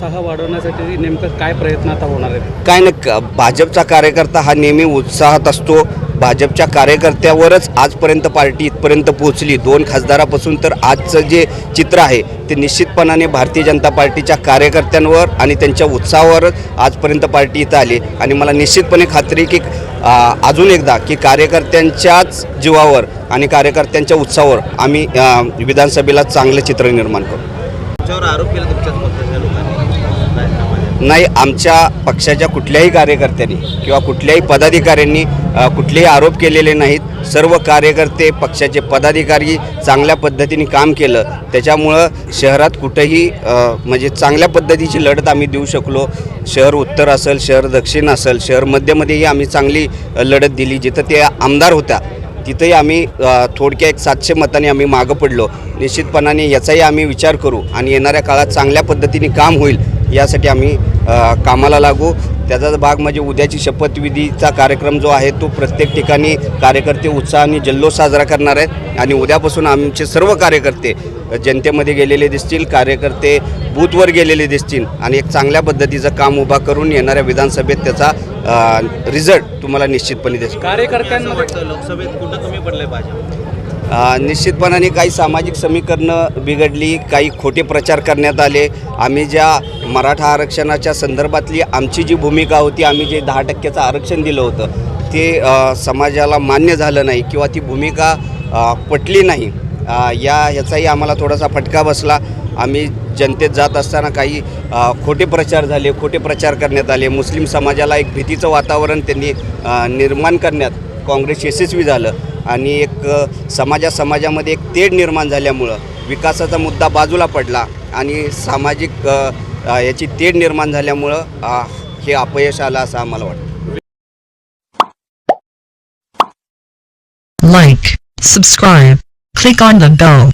उत्साह वाढवण्यासाठी नेमकं काय प्रयत्न आता होणार आहेत? काय नाही भाजपचा कार्यकर्ता हा नेहमी उत्साहात असतो. भाजपच्या कार्यकर्त्यावरच आजपर्यंत पार्टी इथपर्यंत पोहोचली. दोन खासदारापासून तर आजचं जे चित्र आहे ते निश्चितपणाने भारतीय जनता पार्टीच्या कार्यकर्त्यांवर आणि त्यांच्या उत्साहावरच आजपर्यंत पार्टी इथं आली. आणि मला निश्चितपणे खात्री की अजून एकदा की कार्यकर्त्यांच्याच जीवावर आणि कार्यकर्त्यांच्या उत्साहावर आम्ही विधानसभेला चांगलं चित्र निर्माण करू. तुमच्यावर आरोप केला तुमच्याच पक्षाच्या लोकांनी? नाही आमच्या पक्षाच्या कुठल्याही कार्यकर्त्यांनी किंवा कुठल्याही पदाधिकाऱ्यांनी कुठलेही आरोप केलेले नाहीत. सर्व कार्यकर्ते पक्षाचे पदाधिकारी चांगल्या पद्धतीने काम केलं. त्याच्यामुळं शहरात कुठंही म्हणजे चांगल्या पद्धतीची लढत आम्ही देऊ शकलो. शहर उत्तर असेल शहर दक्षिण असेल शहर मध्यमध्येही आम्ही चांगली लढत दिली. जिथं ते आमदार होत्या तिथंही आम्ही थोडक्या एक सातशे मताने आम्ही मागं पडलो. निश्चितपणाने याचाही आम्ही विचार करू आणि येणाऱ्या काळात चांगल्या पद्धतीने काम होईल यासाठी आम्ही कामाला लागू. त्याचाच भाग म्हणजे उद्याची शपथविधीचा कार्यक्रम जो आहे तो प्रत्येक ठिकाणी कार्यकर्ते उत्साहाने जल्लोष साजरा करणार आहेत. आणि उद्यापासून आमचे सर्व कार्यकर्ते जनतेमध्ये गेलेले दिसतील कार्यकर्ते बूथवर गेलेले दिसतील आणि एक चांगल्या पद्धतीचं काम उभा करून येणाऱ्या विधानसभेत त्याचा रिझल्ट तुम्हाला निश्चितपणे दिसेल. कार्यकर्त्यांना लोकसभेत कुठं कमी पडले पाहिजे निश्चितपणाने काही सामाजिक समीकरणं बिघडली काही खोटे प्रचार करण्यात आले. आम्ही ज्या मराठा आरक्षणाच्या संदर्भातली आमची जी भूमिका होती आम्ही जे दहा टक्क्याचं आरक्षण दिलं होतं ते समाजाला मान्य झालं नाही किंवा ती भूमिका पटली नाही. या ह्याचाही आम्हाला थोडासा फटका बसला. आम्ही जनतेत जात असताना काही खोटे प्रचार झाले खोटे प्रचार करण्यात आले. मुस्लिम समाजाला एक भीतीचं वातावरण त्यांनी निर्माण करण्यात काँग्रेस यशस्वी झालं. आणि एक समाजा समाजामध्ये एक तेढ निर्माण झाल्यामुळं विकासाचा मुद्दा बाजूला पडला आणि सामाजिक याची तेढ निर्माण झाल्यामुळं हे अपयश आलं असं आम्हाला वाटतं like, subscribe, click on the bell.